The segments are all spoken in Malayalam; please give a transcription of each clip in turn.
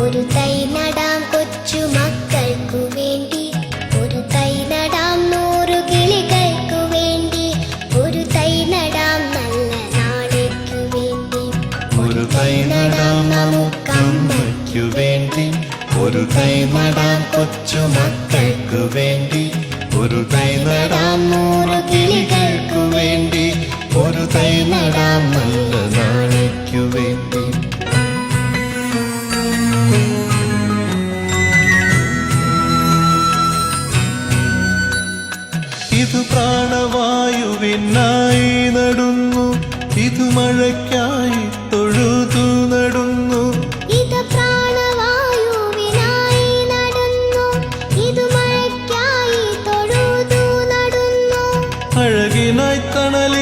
ഒരു തൈ നടാം കൊച്ചു മക്കൾക്കു വേണ്ടി. ഒരു തൈ നടാം വേണ്ടി. ഒരു തൈ നടാം നല്ല നാളേക്കു വേണ്ടി. ഒരു തൈ നടാം വേണ്ടി. ഒരു തൈ നടാം കൊച്ചു വേണ്ടി. ഒരു തൈ നടാം കിളികൾക്കു വേണ്ടി ഇത് പ്രാണവായുവിനായി നടുന്നു? ഇതു മഴയ്ക്കായി തൊഴുതു നടുന്നു. ഇത് പ്രാണവായുവിനായി നടന്നു. ഇത് മഴയ്ക്കായി തൊഴുതു നടുന്നു. അഴകിനായി തണലിനായി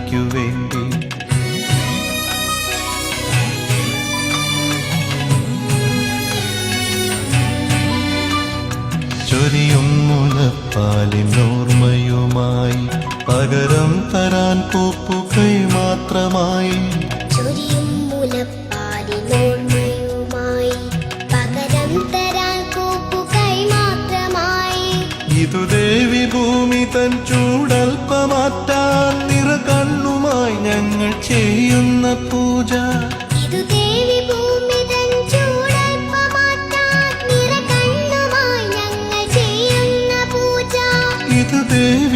ചൊരിയും മുലപ്പാലിനോർമ്മയുമായി പകരം തരാൻ പൂപ്പുകൈ മാത്രമായി. ഇതു ദേവി ഭൂമി തൻ ചൂടൽപ്പമാറ്റാൻ നിറ കണ്ണുമായി ഞങ്ങൾ ചെയ്യുന്ന പൂജ. ഇതു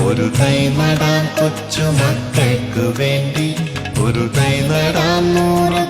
ഒരു തൈ നടാം കൊച്ചു മക്കൾക്ക് വേണ്ടി. ഒരു തൈ നടാം നൂറ്